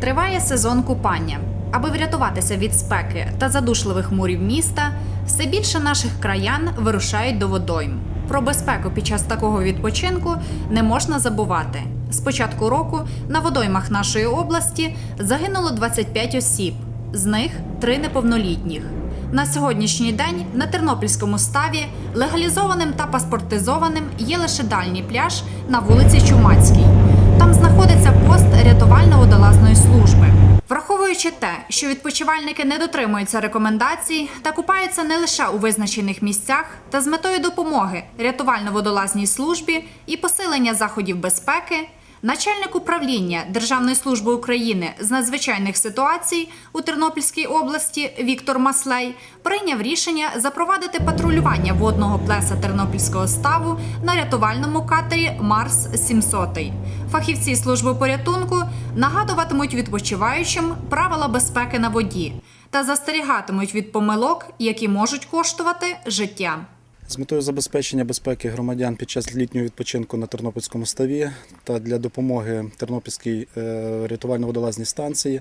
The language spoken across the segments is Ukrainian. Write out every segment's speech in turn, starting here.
Триває сезон купання. Аби врятуватися від спеки та задушливих мурів міста, все більше наших краян вирушають до водойм. Про безпеку під час такого відпочинку не можна забувати. З початку року на водоймах нашої області загинуло 25 осіб, з них три неповнолітніх. На сьогоднішній день на Тернопільському ставі легалізованим та паспортизованим є лише дальній пляж на вулиці Чумацькій. Там знаходиться пост рятувально-водолазної служби. Враховуючи те, що відпочивальники не дотримуються рекомендацій та купаються не лише у визначених місцях, та з метою допомоги рятувально-водолазній службі і посилення заходів безпеки, начальник управління Державної служби України з надзвичайних ситуацій у Тернопільській області Віктор Маслей прийняв рішення запровадити патрулювання водного плеса Тернопільського ставу на рятувальному катері Марс 700. Фахівці служби порятунку нагадуватимуть відпочиваючим правила безпеки на воді та застерігатимуть від помилок, які можуть коштувати життя. З метою забезпечення безпеки громадян під час літнього відпочинку на Тернопільському ставі та для допомоги Тернопільській е, рятувально-водолазній станції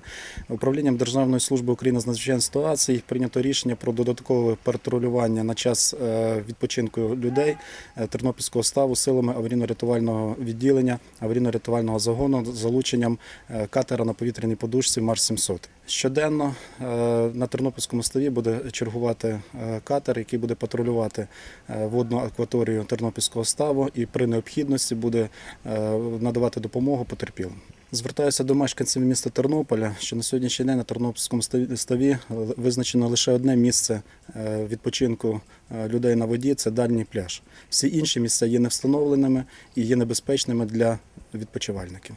управлінням Державної служби України з надзвичайних ситуацій прийнято рішення про додаткове патрулювання на час е, відпочинку людей е, Тернопільського ставу силами аварійно-рятувального відділення аварійно-рятувального загону з залученням катера на повітряній подушці Марс 700. Щоденно на Тернопільському ставі буде чергувати катер, який буде патрулювати водну акваторію Тернопільського ставу і при необхідності буде е, надавати допомогу потерпілим. Звертаюся до мешканців міста Тернополя, що на сьогоднішній день на Тернопільському ставі- ставі визначено лише одне місце е, відпочинку е, людей на воді це дальній пляж. Всі інші місця є невстановленими і є небезпечними для відпочивальників.